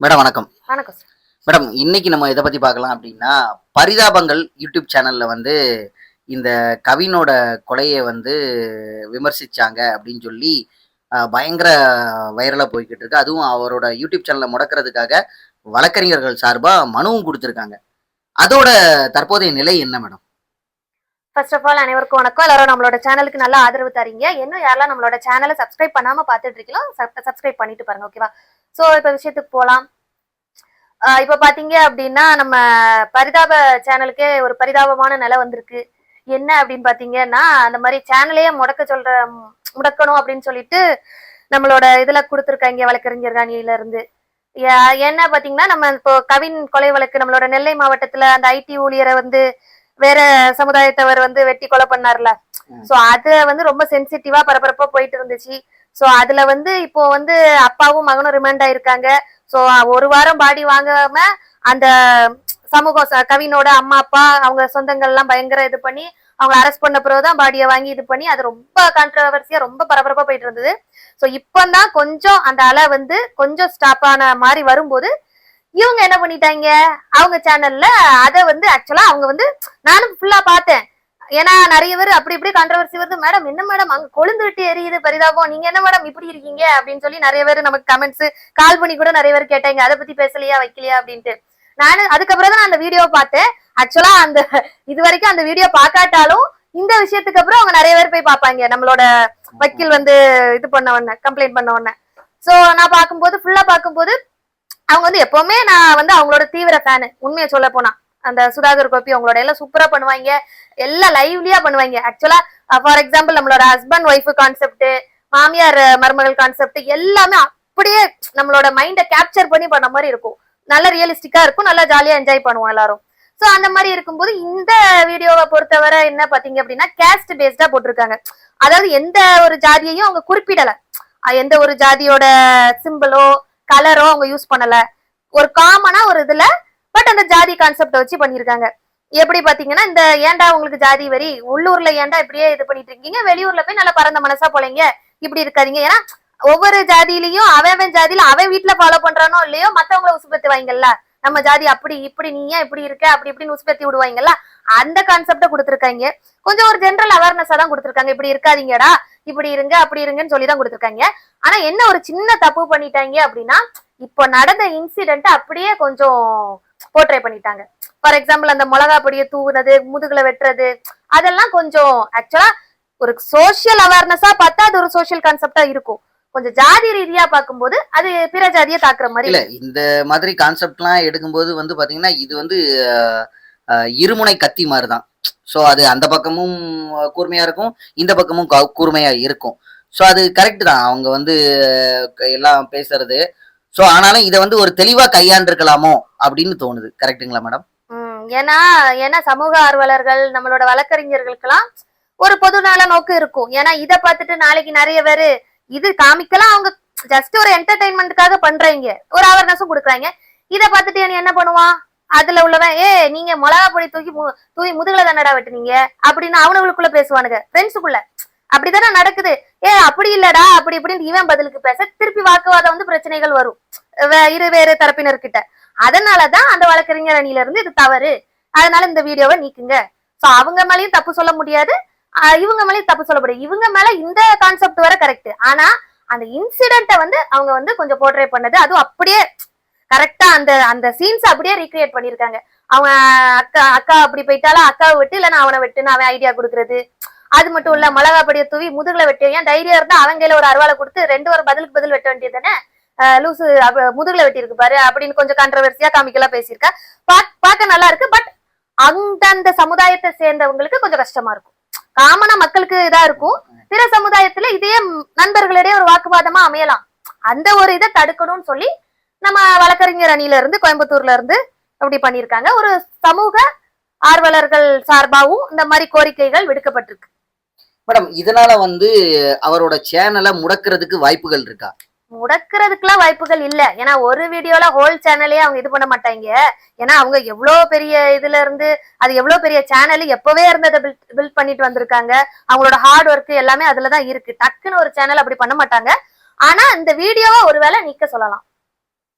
Madam வணக்கம். வணக்கம் sir madam இன்னைக்கு நம்ம இதை பத்தி பார்க்கலாம் அப்படின்னா பரிதாபங்கள் யூடியூப் சேனல்ல வந்து இந்த கவினோட கொலையை வந்து விமர்சிச்சாங்க அப்படின்னு சொல்லி பயங்கர வைரலா போய்கிட்டு இருக்கு. அதுவும் அவரோட யூடியூப் சேனலை முடக்கிறதுக்காக வழக்கறிஞர்கள் சார்பா மனுவும் கொடுத்துருக்காங்க. அதோட தற்போதைய நிலை என்ன மேடம்? ஃபர்ஸ்ட் ஆஃப் ஆல் அனைவருக்கும் வணக்கம். எல்லாரும் நம்மளோட சேனலுக்கு நல்ல ஆதரவு தரீங்க. இன்னும் யாரெல்லாம் நம்மளோட சேனலை சப்ஸ்கிரைப் பண்ணாம பார்த்துட்டு இருக்கீங்களோ சப்ஸ்கிரைப் பண்ணிட்டு பாருங்க ஓகேவா ஸோ இப்போ விஷயத்துக்கு போகலாம் இப்போ பாத்தீங்க அப்படின்னா நம்ம பரிதாப சேனலுக்கே ஒரு பரிதாபமான நிலை வந்திருக்கு. என்ன அப்படின்னு பாத்தீங்கன்னா அந்த மாதிரி சேனலையே முடக்க சொல்ற முடக்கணும் அப்படின்னு சொல்லிட்டு நம்மளோட இதுல கொடுத்துருக்காங்க வழக்கறிஞர் அணியில இருந்து. என்ன பாத்தீங்கன்னா நம்ம இப்போ கவின் கொலை வழக்கு நம்மளோட நெல்லை மாவட்டத்துல அந்த ஐடி ஊழியரை வந்து வேற சமுதாயத்தவர் வந்து வெட்டி கொலை பண்ணார்ல. சோ அது வந்து ரொம்ப சென்சிட்டிவா பரபரப்பா போயிட்டு இருந்துச்சு. சோ அதுல வந்து இப்போ வந்து அப்பாவும் மகனும் ரிமாண்ட் ஆயிருக்காங்க. ஸோ ஒரு வாரம் பாடி வாங்காம அந்த சமூகம் ச- கவினோட அம்மா அப்பா அவங்க சொந்தங்கள்லாம் பயங்கர இது பண்ணி அவங்க அரெஸ்ட் பண்ண பிறகுதான் பாடியை வாங்கி இது பண்ணி அது ரொம்ப கான்ட்ரவர்சியா ரொம்ப பரபரப்பா போயிட்டு இருந்தது. ஸோ இப்பதான் கொஞ்சம் அந்த அலை வந்து கொஞ்சம் ஸ்டாப் ஆன மாதிரி வரும்போது இவங்க என்ன பண்ணிட்டாங்க? அவங்க சேனல்ல அதை வந்து ஆக்சுவலா அவங்க வந்து நானும் ஃபுல்லா பார்த்தேன். ஏன்னா நிறைய பேர் அப்படி இப்படி கான்ட்ரவர்சி வருது. மேடம் என்ன மேடம் அங்க கொழுந்து விட்டு எரியுது பரிதாபம். நீங்க என்ன மேடம் இப்படி இருக்கீங்க? அப்படின்னு சொல்லி நிறைய பேர் நமக்கு கமெண்ட்ஸ் கால் பண்ணி கூட நிறைய பேர் கேட்டாங்க. அதை பத்தி பேசலையா? வைக்கலையா? அப்படின்ட்டு. நானு அதுக்கப்புறம் தான் அந்த வீடியோ பார்த்தேன். ஆக்சுவலா அந்த இது வரைக்கும் அந்த வீடியோ பாக்காட்டாலும் இந்த விஷயத்துக்கு அப்புறம் அவங்க நிறைய பேர் போய் பார்ப்பாங்க. நம்மளோட வக்கீல் வந்து இது பண்ண உடனே கம்ப்ளைண்ட் பண்ண உடனே. சோ நான் பார்க்கும்போது ஃபுல்லா பார்க்கும்போது அவங்க வந்து எப்பவுமே நான் வந்து அவங்களோட தீவிர ஃபேனு உண்மையை சொல்ல போனா. அந்த சுதாகர் கோபி அவங்களோட எல்லாம் சூப்பரா பண்ணுவாங்க. எல்லாம் லைவ்லியா பண்ணுவாங்க. ஆக்சுவலா ஃபார் எக்ஸாம்பிள் நம்மளோட ஹஸ்பண்ட் ஒய்ஃப் கான்செப்ட் மாமியார் மருமகள் கான்செப்ட் எல்லாமே அப்படியே நம்மளோட மைண்டை கேப்சர் பண்ணி பண்ண மாதிரி இருக்கும். நல்ல ரியலிஸ்டிக்கா இருக்கும். நல்லா ஜாலியா என்ஜாய் பண்ணுவோம் எல்லாரும். சோ அந்த மாதிரி இருக்கும்போது இந்த வீடியோவை பொறுத்தவரை என்ன பாத்தீங்க அப்படின்னா கேஸ்ட் பேஸ்டா போட்டிருக்காங்க. அதாவது எந்த ஒரு ஜாதியையும் அவங்க குறிப்பிடல. எந்த ஒரு ஜாதியோட சிம்பிளோ கலரோ அவங்க யூஸ் பண்ணல. ஒரு காமனா ஒரு இதுல பட் அந்த ஜாதி கான்செப்ட வச்சு பண்ணிருக்காங்க. எப்படி பாத்தீங்கன்னா இந்த ஏன்டா உங்களுக்கு ஜாதி வரி? உள்ளூர்ல ஏன்டா இப்படியே இது பண்ணிட்டு இருக்கீங்க? வெளியூர்ல போய் நல்லா பரந்த மனசா போலீங்க. இப்படி இருக்காதீங்க. ஏன்னா ஒவ்வொரு ஜாதியிலயும் அவன் அவன் ஜாதியில அவன் வீட்டுல ஃபாலோ பண்றானோ இல்லையோ மத்தவங்கள உசுப்பத்தி வாங்கல்ல நம்ம ஜாதி அப்படி இப்படி நீ ஏன் இப்படி இருக்க? அப்படி இப்படின்னு உசுபத்தி விடுவாங்கல்ல? அந்த கான்செப்ட கொடுத்துருக்காங்க. கொஞ்சம் ஒரு ஜென்ரல் அவேர்னஸா தான் கொடுத்துருக்காங்க. இப்படி இருக்காதீங்கடா. இப்படி இருங்க அப்படி இருங்கன்னு சொல்லி தான் கொடுத்துருக்காங்க. ஆனா என்ன ஒரு சின்ன தப்பு பண்ணிட்டாங்க அப்படின்னா இப்போ நடந்த இன்சிடென்ட் அப்படியே கொஞ்சம் போர்ட்ரே பண்ணிட்டாங்க. ஃபார் எக்ஸாம்பிள் அந்த மிளகா பொடியை தூவுனது முதுகுல வெட்டுறது அதெல்லாம் கொஞ்சம் ஆக்சுவலா ஒரு சோஷியல் அவேர்னஸா பார்த்தா அது ஒரு சோஷியல் கான்செப்டா இருக்கும். கொஞ்சம் ஜாதி ரீதியா பார்க்கும்போது அது பிற ஜாதியை தாக்குற மாதிரி இல்ல இந்த மாதிரி கான்செப்ட்லாம் எடுக்கும்போது வந்து பாத்தீங்கன்னா இது வந்து இருமுனை கத்தி மாதிரி தான் ஸோ அது அந்த பக்கமும் கூர்மையா இருக்கும் இந்த பக்கமும் கூர்மையா இருக்கும். ஸோ அது கரெக்ட் தான். அவங்க வந்து எல்லாம் பேசுறது ஸோ ஆனாலும் இதை வந்து ஒரு தெளிவா கையாண்டிருக்கலாமோ அப்படின்னு தோணுது. கரெக்ட்டுங்களா மேடம் உம் ஏன்னா ஏன்னா சமூக ஆர்வலர்கள் நம்மளோட வழக்கறிஞர்களுக்கெல்லாம் ஒரு பொதுநல நோக்கு இருக்கும். ஏன்னா இதை பார்த்துட்டு நாளைக்கு நிறைய பேரு இது காமிக்கலாம் அவங்க ஜஸ்ட் ஒரு என்டர்டைன்மெண்ட்டுக்காக பண்றீங்க. ஒரு அவேர்னஸும் கொடுக்குறாங்க. இதை பார்த்துட்டு நீ என்ன பண்ணுவான்? அதுல உள்ளவன் ஏ நீங்க மிளகா பொடி தூக்கி மு- தூக்கி முதுகுல தானடா வெட்டுனீங்க? அப்படின்னு அவனுங்களுக்குள்ள பேசுவானுங்க. ஃப்ரெண்ட்ஸுக்குள்ள அப்படித்தானே நடக்குது? ஏ அப்படி இல்லடா அப்படி இப்படின்னு இவன் பதிலுக்கு பேச திருப்பி வாக்குவாதம் வந்து பிரச்சனைகள் வரும். வே- இரு வேறு தரப்பினர்கிட்ட. அதனாலதான் அந்த வழக்கறிஞர் அணியில இருந்து இது தவறு. அதனால இந்த வீடியோவை நீக்குங்க. சோ அவங்க மேலயும் தப்பு சொல்ல முடியாது. இவங்க மேலயும் தப்பு சொல்ல முடியாது. இவங்க மேல இந்த கான்செப்ட் வர கரெக்ட் ஆனா அந்த இன்சிடென்ட்டை வந்து அவங்க வந்து கொஞ்சம் போர்ட்ரே பண்ணது. அதுவும் அப்படியே கரெக்டா அந்த அந்த சீன்ஸ் அப்படியே ரீக்ரியேட் பண்ணிருக்காங்க அவங்க அக்கா அக்கா அப்படி போயிட்டாலும் அக்காவை விட்டு இல்லைன்னா அவனை விட்டு நான் அவன் ஐடியா கொடுக்கறது. அது மட்டும் இல்ல மிளகா பொடியை தூவி முதுகுல வெட்டி ஏன் தைரியம் இருந்தா அவங்க கையில ஒரு அருவாலை கொடுத்து ரெண்டு ஒரு பதிலுக்கு பதில் வெட்ட வேண்டியது தானே லூசு முதுகுல வெட்டி இருக்கு பாரு அப்படின்னு கொஞ்சம் கான்ட்ரவர்சியா காமிக்கலாம் பேசியிருக்கா. பா- பார்க்க நல்லா இருக்கு பட் அந்தந்த சமுதாயத்தை சேர்ந்தவங்களுக்கு கொஞ்சம் கஷ்டமா இருக்கும். காமனா மக்களுக்கு இதா இருக்கும். பிற சமுதாயத்துல இதே நண்பர்களிடையே ஒரு வாக்குவாதமா அமையலாம். அந்த ஒரு இதை தடுக்கணும்னு சொல்லி நம்ம வழக்கறிஞர் அணியில இருந்து கோயம்புத்தூர்ல இருந்து அப்படி பண்ணியிருக்காங்க. ஒரு சமூக ஆர்வலர்கள் சார்பாகவும் இந்த மாதிரி கோரிக்கைகள் விடுக்கப்பட்டிருக்கு. மேடம் இதனால வந்து அவரோட சேனலை முடக்கிறதுக்கு வாய்ப்புகள் இருக்கா? முடக்கிறதுக்குலாம் வாய்ப்புகள் இல்ல. ஏன்னா ஒரு வீடியோல ஹோல் சேனலே அவங்க இது பண்ண மாட்டாங்க ஏன்னா அவங்க எவ்வளவு பெரிய இதுல இருந்து அது எவ்வளவு பெரிய சேனல் எப்பவே இருந்ததை பில்ட் பில்ட் பண்ணிட்டு வந்திருக்காங்க. அவங்களோட ஹார்ட் ஒர்க் எல்லாமே அதுலதான் இருக்கு. டக்குன்னு ஒரு சேனல் அப்படி பண்ண மாட்டாங்க. ஆனா இந்த வீடியோவை ஒருவேளை நீக்க சொல்லலாம்.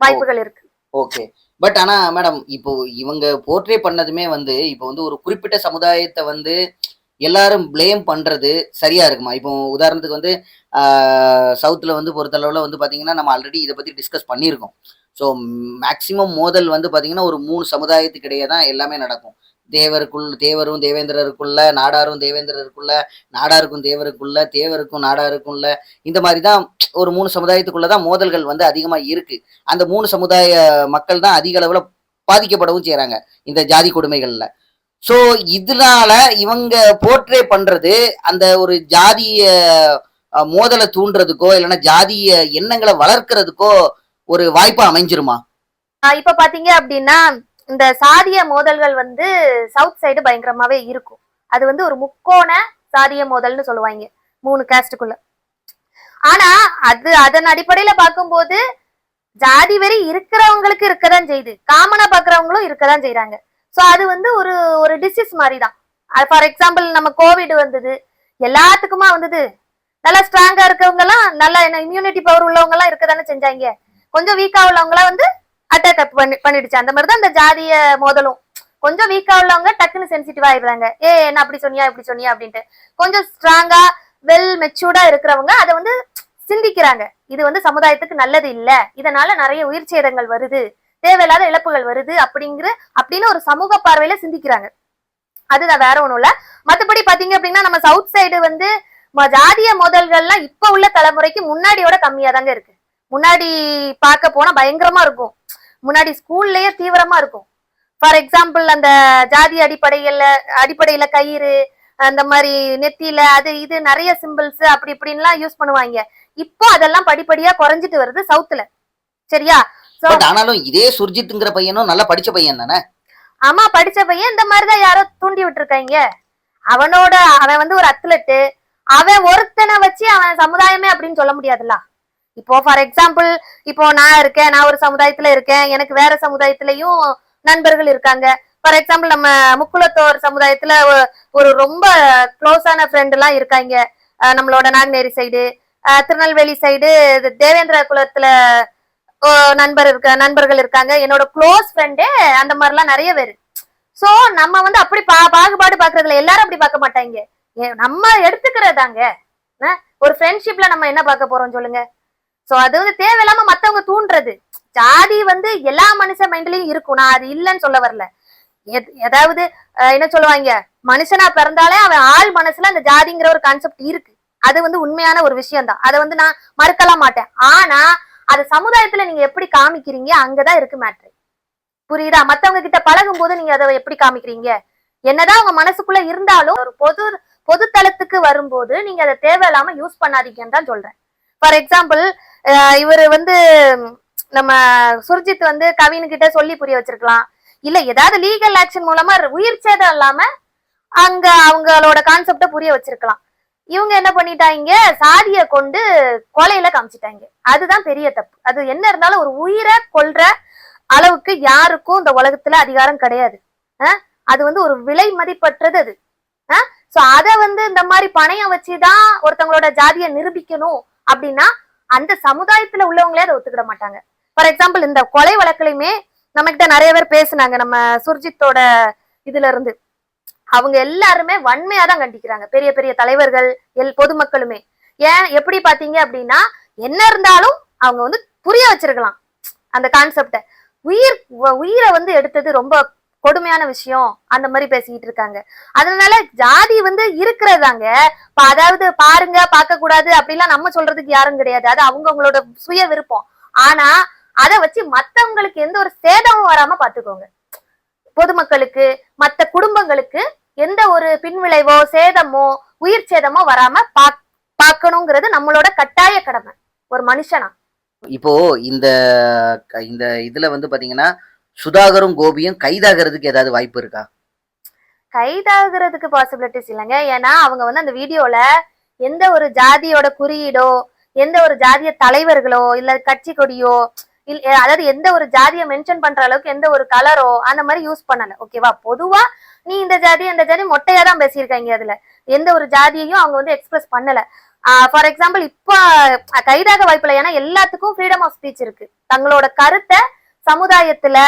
வாய்ப்புகள் இருக்கு. ஓகே. பட் ஆனா மேடம் இப்போ இவங்க போர்ட்ரே பண்ணதுமே வந்து இப்போ வந்து ஒரு குறிப்பிட்ட சமுதாயத்தை வந்து எல்லாரும் ப்ளேம் பண்றது சரியா இருக்குமா? இப்போ உதாரணத்துக்கு வந்து சவுத்தில் வந்து பொறுத்தளவில் வந்து பார்த்தீங்கன்னா நம்ம ஆல்ரெடி இதை பத்தி டிஸ்கஸ் பண்ணியிருக்கோம். ஸோ மேக்சிமம் மோதல் வந்து பார்த்தீங்கன்னா ஒரு மூணு சமுதாயத்துக்கிடையே தான் எல்லாமே நடக்கும். தேவருக்குள் தேவரும் தேவேந்திரருக்குள்ள நாடாரும் தேவேந்திரருக்குள்ள நாடாருக்கும் தேவருக்குள்ள தேவருக்கும் நாடாருக்குள்ள இந்த மாதிரி தான் ஒரு மூணு சமுதாயத்துக்குள்ள தான் மோதல்கள் வந்து அதிகமாக இருக்கு. அந்த மூணு சமுதாய மக்கள் தான் அதிக அளவில் பாதிக்கப்படவும் செய்கிறாங்க இந்த ஜாதி கொடுமைகளில். ஸோ இதனால இவங்க போர்ட்ரே பண்றது அந்த ஒரு ஜாதிய மோதலை தூண்டுறதுக்கோ இல்லைன்னா ஜாதிய எண்ணங்களை வளர்க்கறதுக்கோ ஒரு வாய்ப்பா அமைஞ்சிருமா? இப்ப பாத்தீங்க அப்படின்னா இந்த சாதிய மோதல்கள் வந்து சவுத் சைடு பயங்கரமாவே இருக்கும். அது வந்து ஒரு முக்கோண சாதிய மோதல்னு சொல்லுவாங்க மூணு காஸ்டுக்குள்ள ஆனா அது அதன் அடிப்படையில பார்க்கும்போது ஜாதி வெறி இருக்கிறவங்களுக்கு இருக்கதான் செய்யுது காமனா பாக்குறவங்களும் இருக்கதான் செய்யறாங்க ஸோ அது வந்து ஒரு ஒரு டிசீஸ் மாதிரி தான் ஃபார் எக்ஸாம்பிள் நம்ம கோவிட் வந்தது எல்லாத்துக்குமா வந்தது. நல்லா ஸ்ட்ராங்கா இருக்கவங்க எல்லாம் நல்லா என்ன இம்யூனிட்டி பவர் உள்ளவங்க எல்லாம் இருக்கதானே செஞ்சாங்க. கொஞ்சம் வீக்கா உள்ளவங்களாம் வந்து அட்டாக் பண்ணி பண்ணிடுச்சு. அந்த மாதிரி தான் அந்த ஜாதிய மோதலும். கொஞ்சம் வீக்கா உள்ளவங்க டக்குன்னு சென்சிட்டிவ் ஆயிடுறாங்க. ஏ என்ன அப்படி சொன்னியா இப்படி சொன்னியா அப்படின்ட்டு. கொஞ்சம் ஸ்ட்ராங்கா வெல் மெச்சூர்டா இருக்கிறவங்க அதை வந்து சிந்திக்கிறாங்க. இது வந்து சமுதாயத்துக்கு நல்லது இல்ல. இதனால நிறைய உயிர் சேதங்கள் வருது. தேவையில்லாத இழப்புகள் வருது அப்படிங்கிற அப்படின்னு ஒரு சமூக பார்வையில சிந்திக்கிறாங்க. அதுதான் வேற ஒண்ணும் இல்ல. மத்தபடி பாத்தீங்க அப்படின்னா நம்ம சவுத் சைடு வந்து ஜாதிய மோதல்கள்லாம் இப்ப உள்ள தலைமுறைக்கு முன்னாடியோட கம்மியா தாங்க இருக்கு. முன்னாடி பார்க்க போனா பயங்கரமா இருக்கும். முன்னாடி ஸ்கூல்லயே தீவிரமா இருக்கும். ஃபார் எக்ஸாம்பிள் அந்த ஜாதி அடிப்படையில அடிப்படையில கயிறு அந்த மாதிரி நெத்தியில அது இது நிறைய சிம்பிள்ஸ் அப்படி இப்படின்லாம் யூஸ் பண்ணுவாங்க. இப்போ அதெல்லாம் படிப்படியா குறைஞ்சிட்டு வருது சவுத்துல சரியா? பட் ஆனாலும் இதே சுர்ஜித்ங்கிற பையனும் நல்லா படிச்ச பையன் தானே? ஆமா படிச்ச பையன் இந்த மாதிரிதான் யாரோ தூண்டி விட்டுருக்காங்க. அவனோட அவன் வந்து ஒரு அத்லெட்டு. அவன் ஒருத்தனை வச்சு அவன் சமுதாயமே அப்படின்னு சொல்ல முடியாதுல்ல. இப்போ ஃபார் எக்ஸாம்பிள் இப்போ நான் இருக்கேன் நான் ஒரு சமுதாயத்துல இருக்கேன் எனக்கு வேற சமுதாயத்திலயும் நண்பர்கள் இருக்காங்க. ஃபார் எக்ஸாம்பிள் நம்ம முக்குலத்தோர் சமுதாயத்துல ஒரு ரொம்ப க்ளோஸான ஃப்ரெண்ட் எல்லாம் இருக்காங்க. நம்மளோட நாங்குநேரி சைடு திருநெல்வேலி சைடு தேவேந்திர குலத்துல நண்பர் இருக்க நண்பர்கள் இருக்காங்க. என்னோட க்ளோஸ் ஃப்ரெண்டே அந்த மாதிரிலாம் நிறைய பேர். சோ நம்ம வந்து அப்படி பா பாகுபாடு பாக்குறதுல எல்லாரும் அப்படி பார்க்க மாட்டாங்க. ஏ- நம்ம எடுத்துக்கிறதாங்க. ஒரு ஃப்ரெண்ட்ஷிப்ல நம்ம என்ன பார்க்க போறோம் சொல்லுங்க. சோ அது வந்து தேவையில்லாம மத்தவங்க தூண்டுறது. ஜாதி வந்து எல்லா மனுஷ மைண்ட்லயும் இருக்கும். நான் அது இல்லைன்னு சொல்ல வரல. எத்- ஏதாவது என்ன சொல்லுவாங்க? மனுஷனா பிறந்தாலே அவன் ஆள் மனசுல அந்த ஜாதிங்கிற ஒரு கான்செப்ட் இருக்கு. அது வந்து உண்மையான ஒரு விஷயம் தான் அதை வந்து நான் மறுக்கலாம் மாட்டேன். ஆனா அது சமுதாயத்துல நீங்க எப்படி காமிக்கிறீங்க அங்கதான் இருக்கு மேட்ரு புரியுதா? மத்தவங்க கிட்ட பழகும் போது நீங்க அதை எப்படி காமிக்கிறீங்க? என்னதான் உங்க மனசுக்குள்ள இருந்தாலும் ஒரு பொது பொது தளத்துக்கு வரும்போது நீங்க அதை தேவையில்லாம யூஸ் பண்ணாதீங்கன்னு தான் சொல்றேன். ஃபார் எக்ஸாம்பிள் இவர் வந்து நம்ம சுர்ஜித் வந்து கவின் கிட்ட சொல்லி புரிய வச்சிருக்கலாம். இல்ல ஏதாவது லீகல் ஆக்ஷன் மூலமா உயிர் சேதம் இல்லாம அங்க அவங்களோட கான்செப்ட புரிய வச்சிருக்கலாம். இவங்க என்ன பண்ணிட்டாங்க? சாதிய கொண்டு கொலையில காமிச்சிட்டாங்க. அதுதான் பெரிய தப்பு. அது என்ன இருந்தாலும் ஒரு உயிரை கொல்ற அளவுக்கு யாருக்கும் இந்த உலகத்துல அதிகாரம் கிடையாது. அது வந்து ஒரு விலை மதிப்பற்றது அது. சோ அத வந்து இந்த மாதிரி பணையம் வச்சுதான் ஒருத்தவங்களோட ஜாதியை நிரூபிக்கணும் அப்படின்னா அந்த சமுதாயத்துல உள்ளவங்களே அதை ஒத்துக்கிட மாட்டாங்க. ஃபார் எக்ஸாம்பிள் இந்த கொலை வழக்குலையுமே நம்ம கிட்ட நிறைய பேர் பேசுனாங்க. நம்ம சுர்ஜித்தோட இதுல இருந்து. அவங்க எல்லாருமே வன்மையா தான் கண்டிக்கிறாங்க. பெரிய பெரிய தலைவர்கள் எல் பொதுமக்களுமே. ஏன்? எப்படி பாத்தீங்க அப்படின்னா என்ன இருந்தாலும் அவங்க வந்து புரிய வச்சிருக்கலாம். அந்த கான்செப்ட உயிர் உயிரை வந்து எடுத்தது ரொம்ப கொடுமையான விஷயம். அந்த மாதிரி பேசிக்கிட்டு இருக்காங்க. அதனால ஜாதி வந்து இருக்கிறதாங்க. அதாவது பாருங்க பார்க்க கூடாது அப்படிலாம் நம்ம சொல்றதுக்கு யாரும் கிடையாது. அது அவங்கவுங்களோட சுய விருப்பம். ஆனா அதை வச்சு மத்தவங்களுக்கு எந்த ஒரு சேதமும் வராம பாத்துக்கோங்க பொதுமக்களுக்கு மத்த குடும்பங்களுக்கு எந்த ஒரு பின்விளைவோ சேதமோ உயிர் சேதமோ வராம பாக் பார்க்கணுங்கிறது நம்மளோட கட்டாய கடமை. ஒரு மனுஷனா. இப்போ இந்த இந்த இதுல வந்து பாத்தீங்கன்னா சுதாகரும் கோபியும் கைதாகிறதுக்கு ஏதாவது வாய்ப்பு இருக்கா? கைதாகிறதுக்கு பாசிபிலிட்டிஸ் இல்லைங்க. ஏன்னா அவங்க வந்து அந்த வீடியோல எந்த ஒரு ஜாதியோட குறியீடோ எந்த ஒரு ஜாதிய தலைவர்களோ இல்ல கட்சி கொடியோ அதாவது எந்த ஒரு ஜாதியை மென்ஷன் பண்ற அளவுக்கு எந்த ஒரு கலரோ அந்த மாதிரி யூஸ் பண்ணல. ஓகேவா பொதுவா நீ இந்த ஜாதி அந்த ஜாதி மொட்டையா தான் பேசியிருக்காங்க அதுல. எந்த ஒரு ஜாதியையும் அவங்க வந்து எக்ஸ்பிரஸ் பண்ணல. ஃபார் எக்ஸாம்பிள் இப்போ கைதாக வாய்ப்பில்லை. ஏன்னா எல்லாத்துக்கும் ஃப்ரீடம் ஆஃப் ஸ்பீச் இருக்கு. தங்களோட கருத்தை சமுதாயத்துல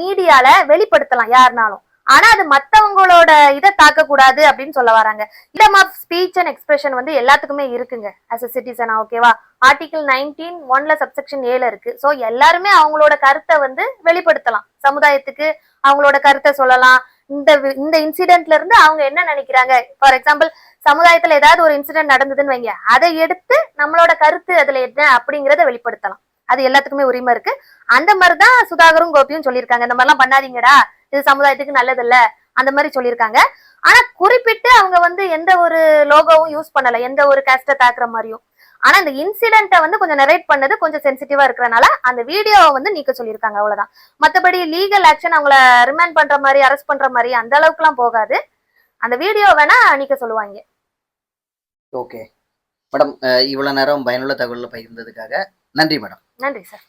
மீடியால வெளிப்படுத்தலாம் யாருனாலும். ஆனா அது மத்தவங்களோட இதை தாக்க கூடாது அப்படின்னு சொல்ல வராங்க. Freedom of speech and expression வந்து எல்லாத்துக்குமே இருக்குங்க அஸ் அ சிட்டிசனா ஓகேவா ஆர்டிகிள் நைன்டீன் ஒன்ல சப்செக்ஷன் ஏல இருக்கு. ஸோ எல்லாருமே அவங்களோட கருத்தை வந்து வெளிப்படுத்தலாம். சமுதாயத்துக்கு அவங்களோட கருத்தை சொல்லலாம். இந்த வி- இந்த இன்சிடென்ட்ல இருந்து அவங்க என்ன நினைக்கிறாங்க? ஃபார் எக்ஸாம்பிள் சமுதாயத்துல ஏதாவது ஒரு இன்சிடென்ட் நடந்ததுன்னு வைங்க. அதை எடுத்து நம்மளோட கருத்து அதுல என்ன அப்படிங்கறத வெளிப்படுத்தலாம். அது எல்லாத்துக்குமே உரிமை இருக்கு. அந்த மாதிரிதான் சுதாகரும் கோபியும் சொல்லியிருக்காங்க. இந்த மாதிரிலாம் பண்ணாதீங்கடா. இது சமுதாயத்துக்கு நல்லது இல்ல அந்த மாதிரி சொல்லியிருக்காங்க. ஆனா குறிப்பிட்டு அவங்க வந்து எந்த ஒரு லோகோவும் யூஸ் பண்ணல. எந்த ஒரு கேஸ்ட தாக்குற மாதிரியும். ஆனா இந்த இன்சிடென்ட்டை வந்து கொஞ்சம் நரேட் பண்ணது கொஞ்சம் சென்சிட்டிவா இருக்கறனால அந்த வீடியோவை வந்து நீக்க சொல்லியிருக்காங்க அவ்வளவுதான். மத்தபடி லீகல் ஆக்ஷன் அவங்கள ரிமைண்ட் பண்ற மாதிரி அரெஸ்ட் பண்ற மாதிரி அந்த அளவுக்குலாம் போகாது. அந்த வீடியோ வேணா நீக்க சொல்லுவாங்க. ஓகே மேடம் இவ்வளோ நேரம் பயனுள்ள தகவலில் பகிர்ந்ததுக்காக நன்றி மேடம். நன்றி சார்